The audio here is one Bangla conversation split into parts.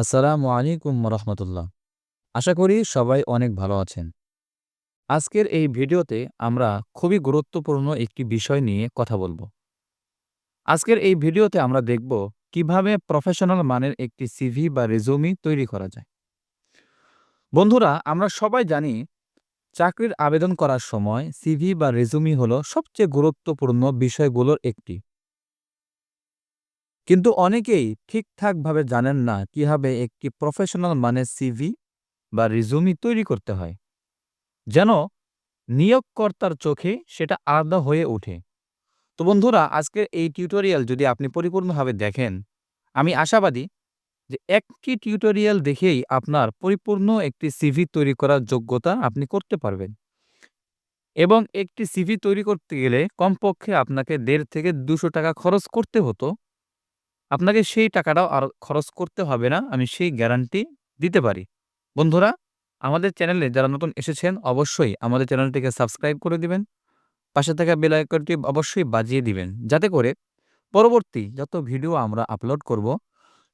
আসসালামু আলাইকুম রহমতুল্লাহ আশা করি সবাই অনেক ভালো আছেন। আজকের এই ভিডিওতে আমরা খুবই গুরুত্বপূর্ণ একটি বিষয় নিয়ে কথা বলব। আজকের এই ভিডিওতে আমরা দেখব কীভাবে প্রফেশনাল মানের একটি সিভি বা রেজুমি তৈরি করা যায়। বন্ধুরা, আমরা সবাই জানি চাকরির আবেদন করার সময় সিভি বা রেজুমি হলো সবচেয়ে গুরুত্বপূর্ণ বিষয়গুলোর একটি। কিন্তু অনেকেই ঠিকঠাকভাবে জানেন না কীভাবে একটি প্রফেশনাল মানের সিভি বা রিজুমি তৈরি করতে হয়। যেন নিয়োগকর্তার চোখে সেটা আলাদা হয়ে ওঠে। তো বন্ধুরা, আজকের এই টিউটোরিয়াল যদি আপনি পরিপূর্ণভাবে দেখেন, আমি আশাবাদী যে একটি টিউটোরিয়াল দেখেই আপনার পরিপূর্ণ একটি সিভি তৈরি করার যোগ্যতা আপনি করতে পারবেন। এবং একটি সিভি তৈরি করতে গেলে কমপক্ষে আপনাকে দেড় থেকে দুশো টাকা খরচ করতে হতো। আপনাকে সেই টাকাটাও আর খরচ করতে হবে না, আমি সেই গ্যারান্টি দিতে পারি। বন্ধুরা, আমাদের চ্যানেলে যারা নতুন এসেছেন, অবশ্যই আমাদের চ্যানেলটিকে সাবস্ক্রাইব করে দিবেন, পাশে থাকা বেল আইকনটি অবশ্যই বাজিয়ে দিবেন, যাতে করে পরবর্তী যত ভিডিও আমরা আপলোড করব,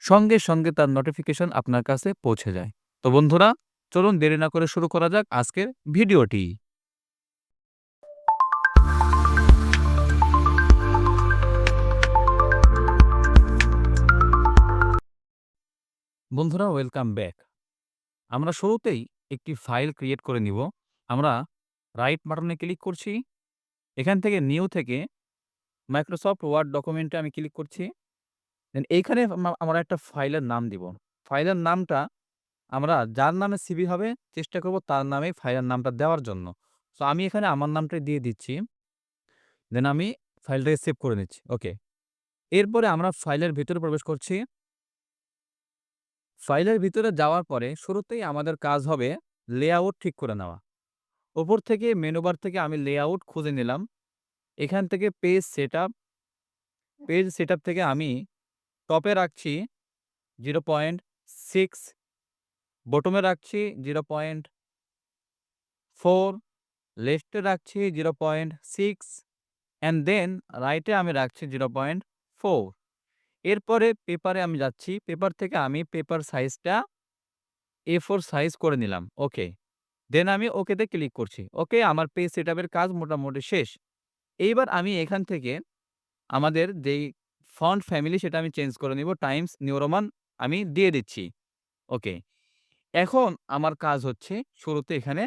সঙ্গে সঙ্গে তার নোটিফিকেশন আপনার কাছে পৌঁছে যায়। তো বন্ধুরা, চলুন দেরি না করে শুরু করা যাক আজকের ভিডিওটি বন্ধুরা ওয়েলকাম ব্যাক আমরা শুরুতেই একটি ফাইল ক্রিয়েট করে নিব। আমরা রাইট বাটনে ক্লিক করছি। এখান থেকে নিউ থেকে মাইক্রোসফট ওয়ার্ড ডকুমেন্টে আমি ক্লিক করছি। দেন এইখানে আমরা একটা ফাইলের নাম দিব। ফাইলের নামটা আমরা যার নামে সিবি হবে, চেষ্টা করব তার নামে ফাইলের নামটা দেওয়ার জন্য। সো আমি এখানে আমার নামটাই দিয়ে দিচ্ছি। দেন আমি ফাইলটাকে সেভ করে নিচ্ছি। ওকে এরপরে আমরা ফাইলের ভিতরে প্রবেশ করছি। ফাইলের ভিতরে যাওয়ার পরে শুরুতেই আমাদের কাজ হবে লেআউট ঠিক করে নেওয়া। ওপর থেকে মেনু বার থেকে আমি লেআউট খুঁজে নিলাম। এখান থেকে পেজ সেটআপ পেজ সেটআপ থেকে আমি টপে রাখছি জিরো পয়েন্ট সিক্স বটমে রাখছি জিরো পয়েন্ট ফোর লেফটে রাখছি zero point six and then রাইটে আমি রাখছি জিরো পয়েন্ট ফোর এরপরে পেপারে আমি যাচ্ছি। পেপার থেকে আমি পেপার সাইজটা এ ফোর সাইজ করে নিলাম। ওকে। দেন আমি ওকেতে ক্লিক করছি। ওকে, আমার পেজ সেটআপের কাজ মোটামুটি শেষ। এইবার আমি এখান থেকে আমাদের যেই ফন্ট ফ্যামিলি সেটা আমি চেঞ্জ করে নিব। টাইমস নিউরোমান আমি দিয়ে দিচ্ছি। ওকে। এখন আমার কাজ হচ্ছে শুরুতে এখানে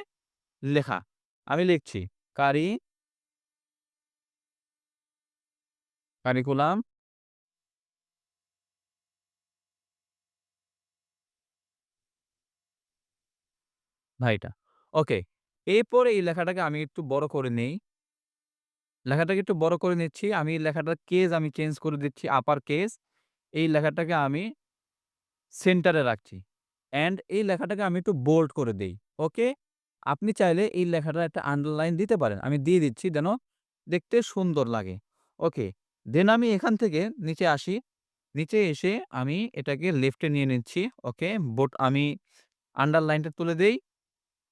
লেখা। আমি লিখছি, কারি কারিকুলাম ভাইটা। ওকে, এরপরে এই লেখাটাকে আমি একটু বড় করে নেই। লেখাটাকে একটু বড় করে নিচ্ছি। আমি লেখাটার কেস আমি চেঞ্জ করে দিচ্ছি আপার কেস এই লেখাটাকে আমি সেন্টারে রাখছি। অ্যান্ড এই লেখাটাকে আমি একটু বোল্ড করে দেই, ওকে? আপনি চাইলে এই লেখাটা একটা আন্ডারলাইন দিতে পারেন। আমি দিয়ে দিচ্ছি যেন দেখতে সুন্দর লাগে, ওকে? দেন আমি এখান থেকে নিচে আসি। নিচে এসে আমি এটাকে লেফটে নিয়ে নিচ্ছি, ওকে? বোট আমি আন্ডারলাইনটা তুলে দেই।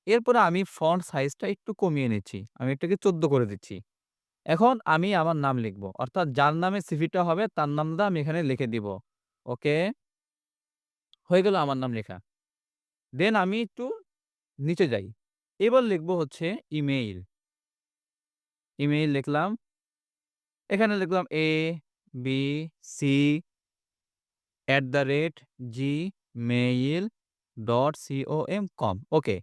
এরপরে আমি ফন্ট সাইজটা একটু কমিয়ে নিচ্ছি। আমি এটাকে চোদ্দ করে দিচ্ছি। এখন আমি আমার নাম লিখব। অর্থাৎ যার নামে সিভিটা হবে, তার নামটা আমি এখানে লিখে দিব। ওকে হয়ে গেল আমার নাম লেখা। দেন আমি একটু নিচে যাই। এবার লিখব হচ্ছে ইমেইল ইমেইল লিখলাম। এখানে লিখলাম A B C at the rate G mail dot C O M com okay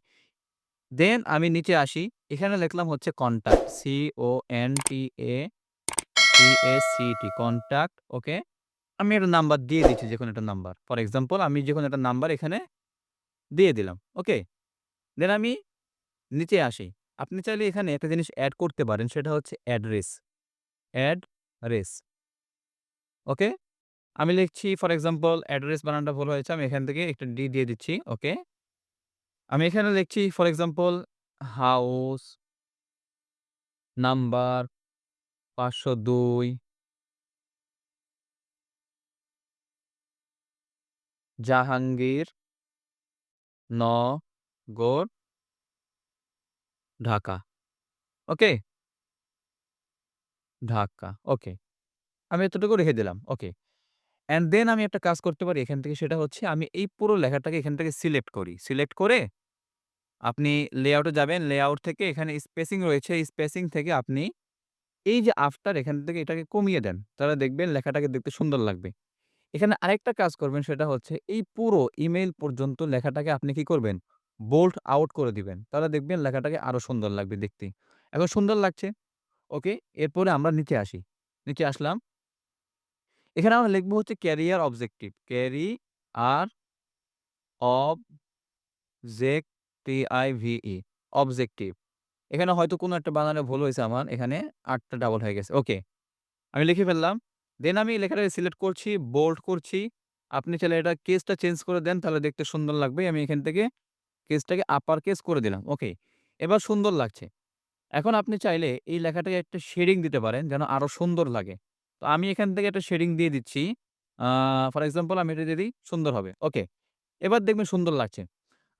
then আমি নিচে আসি। এখানে লিখলাম হচ্ছে contact C O N T A T A C T contact okay আমি একটা নাম্বার দিয়ে দিচ্ছি যে কোনো একটা নাম্বার ফর এক্সাম্পল আমি যে কোনো একটা নাম্বার এখানে দিয়ে দিলাম ওকে দেন আমি নিচে আসি। আপনি চাইলে এখানে একটা জিনিস অ্যাড করতে পারেন, সেটা হচ্ছে অ্যাড্রেস অ্যাড রেস ওকে আমি লিখছি ফর এক্সাম্পল অ্যাড্রেস বানানটা ভুল হয়েছে, আমি এখান থেকে একটা ডি দিয়ে দিচ্ছি ওকে আমি এখানে লিখছি ফর এক্সাম্পল হাউস নাম্বার পাঁচশো দুই। জাহাঙ্গীর নগর, ঢাকা। ওকে। ঢাকা, ওকে। আমি এতটুকু রেখে দিলাম, ওকে। অ্যান্ড দেন আমি একটা কাজ করতে পারি এখান থেকে, সেটা হচ্ছে আমি এই পুরো লেখাটাকে এখান থেকে সিলেক্ট করি। সিলেক্ট করে আপনি লেআউটে যাবেন। লেআউট থেকে এখানে স্পেসিং রয়েছে। স্পেসিং থেকে আপনি এই যে আফটার এখান থেকে এটাকে কমিয়ে দেন। তাহলে দেখবেন লেখাটাকে দেখতে সুন্দর লাগবে। এখানে আরেকটা কাজ করবেন, সেটা হচ্ছে এই পুরো ইমেইল পর্যন্ত লেখাটাকে আপনি কি করবেন? বোল্ট আউট করে দিবেন। তাহলে দেখবেন লেখাটাকে আরও সুন্দর লাগবে দেখতে। এখন সুন্দর লাগছে। ওকে? এরপরে আমরা নিচে আসি। নিচে আসলাম। এখানে আমরা লিখব হচ্ছে career objective. Career objective objective. এখানে হয়তো কোনো একটা বানানে ভুল হয়েছে আমার। এখানে আটটা ডাবল হয়ে গেছে। ওকে। আমি লিখে ফেললাম। দেন আমি লেখাটাকে সিলেক্ট করছি, বোল্ড করছি। আপনি চাইলে এটা কেসটা চেঞ্জ করে দেন তাহলে দেখতে সুন্দর লাগবে। আমি এখান থেকে কেসটাকে আপার কেস করে দিলাম। ওকে। এবার সুন্দর লাগছে। এখন আপনি চাইলে এই লেখাটাকে একটা শেডিং দিতে পারেন যেন আরও সুন্দর লাগে। তো আমি এখান থেকে একটা শেডিং দিয়ে দিচ্ছি। ফর এক্সাম্পল আমি এটা দিই, সুন্দর হবে। ওকে। এবার দেখবেন সুন্দর লাগছে।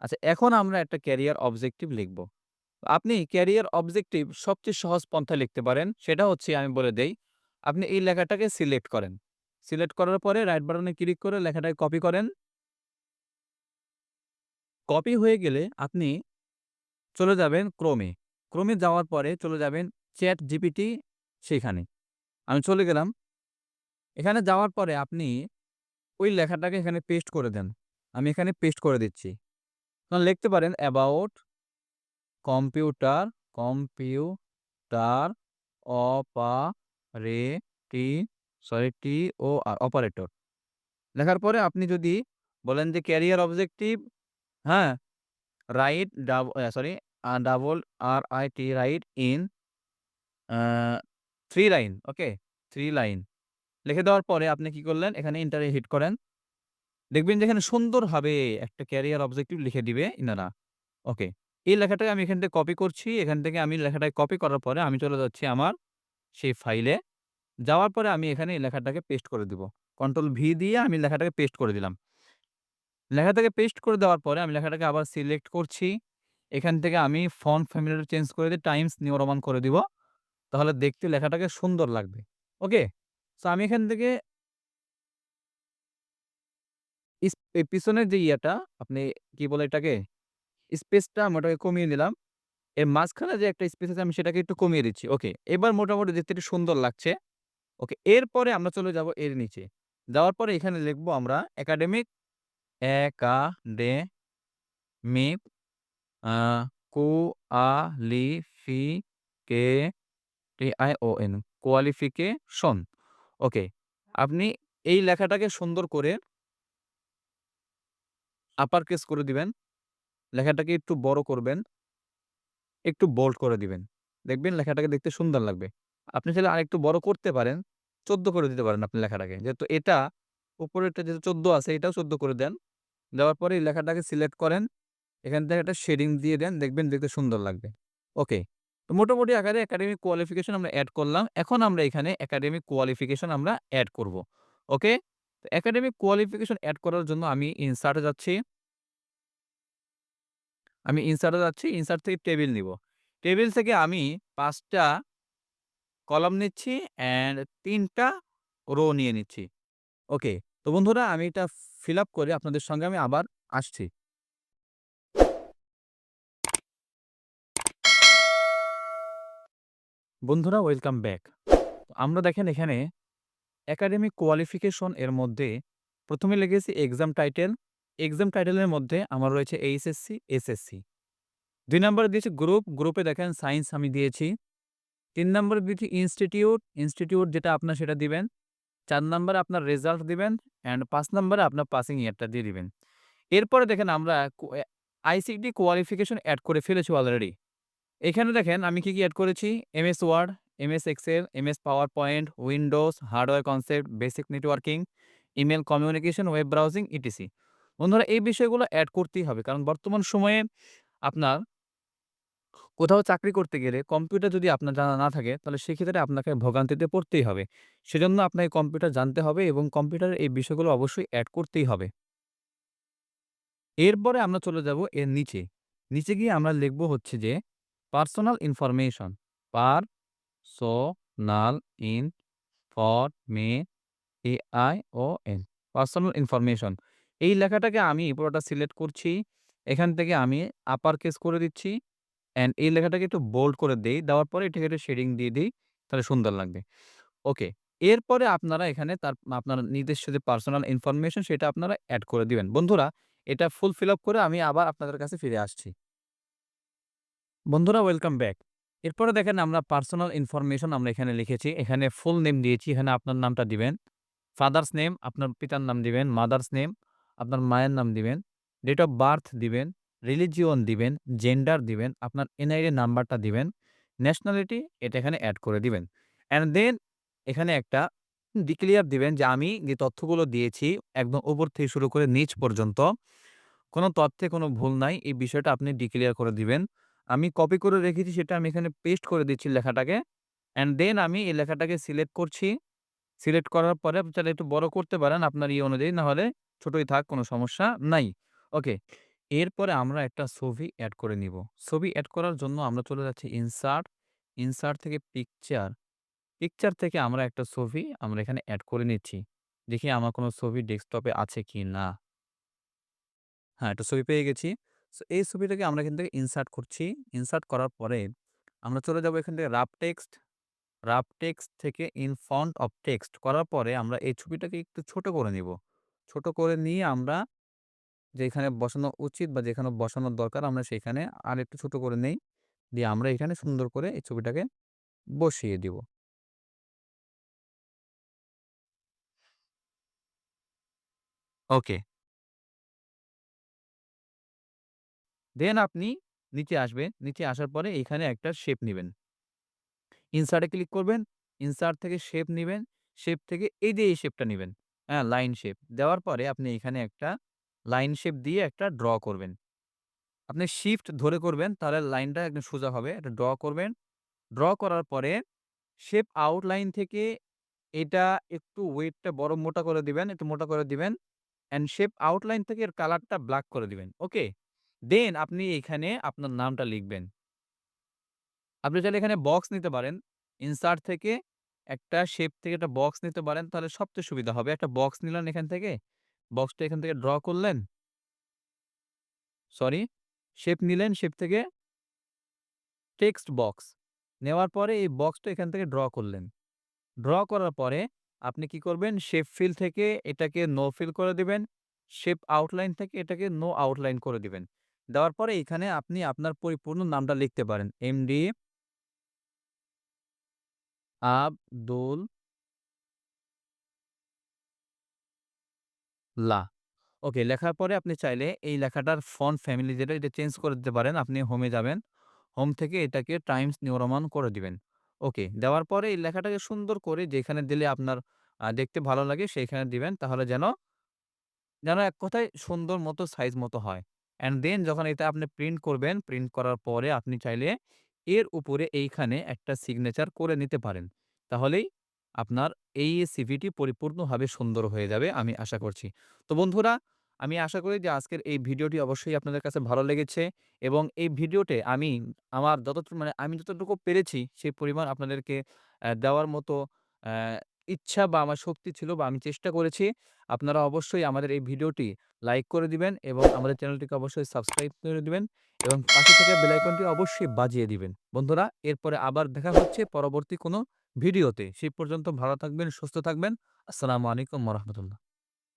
আচ্ছা এখন আমরা একটা ক্যারিয়ার অবজেক্টিভ লিখব। আপনি ক্যারিয়ার অবজেক্টিভ সবচেয়ে সহজ পন্থায় লিখতে পারেন। সেটা হচ্ছে আমি বলে দেই। আপনি এই লেখাটাকে সিলেক্ট করেন। সিলেক্ট করার পরে রাইট বাটনে ক্লিক করে লেখাটাকে কপি করেন। কপি হয়ে গেলে আপনি চলে যাবেন ক্রোমে। ক্রোমে যাওয়ার পরে চলে যাবেন চ্যাট জিপিটি সেখানে। আমি চলে গেলাম। এখানে যাওয়ার পরে আপনি ওই লেখাটাকে এখানে পেস্ট করে দেন। আমি এখানে পেস্ট করে দিচ্ছি। তখন লিখতে পারেন about computer computer operator sorry T O R operator. লেখার পরে আপনি যদি বলেন যে ক্যারিয়ার অবজেক্টিভ হ্যাঁ? Right dub sorry double R I T right in 3 line okay? Three line. লিখে দেওয়ার পরে আপনি কি করলেন? এখানে ইন্টারে হিট করেন। দেখবেন যে এখানে সুন্দরভাবে একটা ক্যারিয়ার অবজেক্টিভ লিখে দিবে ইনারা। ওকে। এই লেখাটাকে আমি এখান থেকে কপি করছি। এখান থেকে আমি লেখাটাকে কপি করার পরে আমি চলে যাচ্ছি আমার সেই ফাইলে। যাওয়ার পরে আমি এখানে এই লেখাটাকে পেস্ট করে দিব। কন্ট্রোল ভি দিয়ে আমি লেখাটাকে পেস্ট করে দিলাম। লেখাটাকে পেস্ট করে দেওয়ার পরে আমি লেখাটাকে আবার সিলেক্ট করছি। এখান থেকে আমি ফন্ট ফ্যামিলিটা চেঞ্জ করে দিয়ে টাইমস নিউ রোমান করে দিব। তাহলে দেখতে লেখাটাকে সুন্দর লাগবে। ওকে? সো আমি এখান থেকে পিছনের যে ইয়াটা, আপনি কি বলে এটাকে? স্পেসটা আমি ওটাকে কমিয়ে দিলাম। এর মাঝখানে যে একটা স্পেস আছে, আমি সেটাকে একটু কমিয়ে দিচ্ছি। ওকে। এবার মোটামুটি দেখতে একটু সুন্দর লাগছে। ওকে। এরপরে আমরা চলে যাব এর নিচে। যাওয়ার পরে এখানে লিখব আমরা academic academic uh qualification qualification. Okay. আপনি এই লেখাটাকে সুন্দর করে আপার কেস করে দিবেন। লেখাটাকে একটু বড় করবেন। একটু বোল্ড করে দিবেন। দেখবেন লেখাটাকে দেখতে সুন্দর লাগবে। আপনি চাইলে আরেকটু বড় করতে পারেন। ১৪ করে দিতে পারেন আপনি লেখাটাকে। যেহেতু এটা উপরেরটা যেহেতু ১৪ আছে, এটাও ১৪ করে দেন। দেওয়ার পরে এই লেখাটাকে সিলেক্ট করেন। এখান থেকে একটা শেডিং দিয়ে দেন। দেখবেন দেখতে সুন্দর লাগবে। ওকে। তো মোটামুটি আকারে একাডেমিক কোয়ালিফিকেশন আমরা অ্যাড করলাম। এখন আমরা এখানে একাডেমিক কোয়ালিফিকেশন আমরা অ্যাড করব। ওকে? তো একাডেমিক কোয়ালিফিকেশন অ্যাড করার জন্য আমি ইনসার্ট যাচ্ছি। আমি ইনসার্ট যাচ্ছি। ইনসার্ট থেকে টেবিল নিব। টেবিল থেকে আমি ৫ টা কলাম নিচ্ছি অ্যান্ড তিনটা রো নিয়ে নিচ্ছি। ওকে। তো বন্ধুরা, আমি এটা ফিল আপ করে আপনাদের সঙ্গে আমি আবার আসছি। বন্ধুরা ওয়েলকাম ব্যাক। আমরা দেখেন এখানে একাডেমিক কোয়ালিফিকেশন এর মধ্যে প্রথমে লেগেছি এক্সাম টাইটেল। এক্সাম টাইটেলের মধ্যে আমার রয়েছে এইচএসসি, এসএসসি। ২ নাম্বারে দিয়েছি গ্রুপ, গ্রুপে দেখেন সায়েন্স আমি দিয়েছি। ৩ নাম্বারে দিয়েছি ইনস্টিটিউট, ইনস্টিটিউট যেটা আপনার সেটা দিবেন। ৪ নাম্বারে আপনার রেজাল্ট দিবেন অ্যান্ড পাঁচ নম্বরে আপনার পাসিং ইয়ারটা দিয়ে দিবেন। এরপরে দেখেন আমরা আইসিটি কোয়ালিফিকেশন অ্যাড করে ফেলেছি অলরেডি। এখানে দেখেন আমি কি, কি অ্যাড করেছি? MS Word, MS Excel, MS PowerPoint, Windows, hardware concept, basic networking, email communication, web browsing ETC. বন্ধুরা এই বিষয়গুলো অ্যাড করতেই হবে। কারণ বর্তমান সময়ে আপনার কোথাও চাকরি করতে গেলে কম্পিউটার যদি আপনার জানা না থাকে তাহলে সেক্ষেত্রে আপনাকে ভোগান্তিতে পড়তেই হবে। সেজন্য আপনাকে কম্পিউটার জানতে হবে এবং কম্পিউটারের এই বিষয়গুলো অবশ্যই অ্যাড করতেই হবে। এরপরে আমরা চলে যাব এর নিচে। নিচে গিয়ে আমরা লিখব হচ্ছে যে personal information personal information A I O N personal information. এই লেখাটাকে আমি পুরোটা সিলেক্ট করছি। এখান থেকে আমি আপার কেস করে দিচ্ছি অ্যান্ড এই লেখাটাকে একটু বোল্ড করে দিই, দেওয়ার পরে এটাকে একটু শেডিং দিয়ে দিই, তাহলে সুন্দর লাগবে। ওকে। এরপরে আপনারা এখানে তার, আপনার নিজস্ব যে পার্সোনাল ইনফরমেশন সেটা আপনারা অ্যাড করে দিবেন। বন্ধুরা, এটা ফুল ফিল আপ করে আমি আবার আপনাদের কাছে ফিরে আসছি। বন্ধুরা ওয়েলকাম ব্যাক। এরপরে দেখেন আমরা পার্সোনাল ইনফরমেশন আমরা এখানে লিখেছি। এখানে ফুল নেম দিয়েছি। এখানে আপনার নামটা দিবেন। ফাদার্স নেম আপনার পিতার নাম দিবেন। মাদার্স নেম আপনার মায়ের নাম দিবেন। ডেট অফ বার্থ দিবেন। রিলিজিয়ন দিবেন। জেন্ডার দিবেন। আপনার এনআইডি নাম্বারটা দিবেন। ন্যাশনালিটি এটা এখানে অ্যাড করে দিবেন। অ্যান্ড দেন এখানে একটা ডিক্লিয়ার দিবেন যে আমি যে তথ্যগুলো দিয়েছি একদম উপর থেকে শুরু করে নিচ পর্যন্ত, কোনো তথ্যে কোনো ভুল নাই। এই বিষয়টা আপনি ডিক্লিয়ার করে দিবেন। আমি কপি করে রেখেছি সেটা আমি এখানে পেস্ট করে দিচ্ছি লেখাটাকে। অ্যান্ড দেন আমি এই লেখাটাকে সিলেক্ট করছি। সিলেক্ট করার পরে আপনি চাইলে একটু বড় করতে পারেন আপনার ইয়ে অনুযায়ী। না হলে ছোটই থাক কোনো সমস্যা নাই। ওকে। এরপরে আমরা একটা ছবি অ্যাড করে নিব। ছবি অ্যাড করার জন্য আমরা চলে যাচ্ছি ইনসার্ট, ইনসার্ট থেকে পিকচার, পিকচার থেকে আমরা একটা ছবি আমরা এখানে অ্যাড করে নিচ্ছি। দেখি আমার কোনো ছবি ডেস্কটপে আছে কি না হ্যাঁ, একটা ছবি পেয়ে গেছি। সো এই ছবিটাকে আমরা এখান থেকে ইনসার্ট করছি। ইনসার্ট করার পরে আমরা চলে যাব এখান থেকে রাফ টেক্সট, রাফ টেক্সট থেকে ইন ফন্ট অফ টেক্সট করার পরে আমরা এই ছবিটাকে একটু ছোট করে নিব। ছোট করে নিয়ে আমরা যেখানে বসানো উচিত বা যেখানে বসানোর দরকার আমরা সেখানে আরেকটু ছোট করে নেই। দিয়ে আমরা এখানে সুন্দর করে এই ছবিটাকে বসিয়ে দিব। ওকে। দেন আপনি নিচে আসবেন। নিচে আসার পরে এখানে একটা শেপ নিবেন। ইনসার্টে ক্লিক করবেন। ইনসার্ট থেকে শেপ নিবেন। শেপ থেকে এই যে এই শেপটা নেবেন হ্যাঁ, লাইন শেপ। দেওয়ার পরে আপনি এখানে একটা লাইন শেপ দিয়ে একটা ড্র করবেন। আপনি শিফট ধরে করবেন তাহলে লাইনটা একদম সোজা হবে। এটা ড্র করবেন। ড্র করার পরে শেপ আউটলাইন থেকে এটা একটু ওয়েটটা বড় মোটা করে দিবেন, একটু মোটা করে দিবেন। অ্যান্ড শেপ আউটলাইন থেকে এর কালারটা ব্ল্যাক করে দিবেন। ওকে? দেন আপনি এখানে আপনার নামটা লিখবেন। আপনি চাইলে এখানে বক্স নিতে পারেন। ইনসার্ট থেকে একটা শেপ থেকে একটা বক্স নিতে পারেন তাহলে সবচেয়ে সুবিধা হবে। একটা বক্স নিলেন এখান থেকে। বক্সটা এখান থেকে ড্র করলেন। সরি, শেপ নিলেন, শেপ থেকে টেক্সট বক্স। নেওয়ার পরে এই বক্সটা এখান থেকে ড্র করলেন। ড্র করার পরে আপনি কি করবেন? শেপ ফিল থেকে এটাকে নো ফিল করে দিবেন। শেপ আউটলাইন থেকে এটাকে নো আউটলাইন করে দিবেন। দেওয়ার পরে এখানে আপনি আপনার পরিপূর্ণ নামটা লিখতে পারেন। এমডি আবদুল লা। ওকে, লেখার পরে আপনি চাইলে এই লেখাটার ফন্ট ফ্যামিলি যেটা এটা চেঞ্জ করে দিতে পারেন। আপনি হোমে যাবেন। হোম থেকে এটাকে টাইমস নিউ রোমান করে দিবেন। ওকে, দেওয়ার পরে এই লেখাটাকে সুন্দর করে যেখানে দিলে আপনার দেখতে ভালো লাগে সেইখানে দিবেন। তাহলে যেন যেন এক কথায় সুন্দর মতো সাইজ মতো হয়। অ্যান্ড দেন যখন এটা আপনি প্রিন্ট করবেন, প্রিন্ট করার পরে আপনি চাইলে এর উপরে এইখানে একটা সিগনেচার করে নিতে পারেন। তাহলেই আপনার এই সিভিটি পরিপূর্ণভাবে সুন্দর হয়ে যাবে আমি আশা করছি। তো বন্ধুরা আমি আশা করি যে আজকের এই ভিডিওটি অবশ্যই আপনাদের কাছে ভালো লেগেছে এবং এই ভিডিওতে আমি আমার যতটুকু মানে আমি যতটুকু পেরেছি সেই পরিমাণ আপনাদেরকে দেওয়ার মতো ইচ্ছা বা আমার শক্তি ছিল বা আমি চেষ্টা করেছি। আপনারা অবশ্যই আমাদের এই ভিডিওটি লাইক করে দিবেন এবং আমাদের চ্যানেলটিকে অবশ্যই সাবস্ক্রাইব করে দিবেন এবং পাশে থেকে বেলাইকনটি অবশ্যই বাজিয়ে দিবেন। বন্ধুরা এরপরে আবার দেখা হচ্ছে পরবর্তী কোনো ভিডিওতে। সেই পর্যন্ত ভালো থাকবেন, সুস্থ থাকবেন। আসসালামু আলাইকুম রাহমাতুল্লাহ।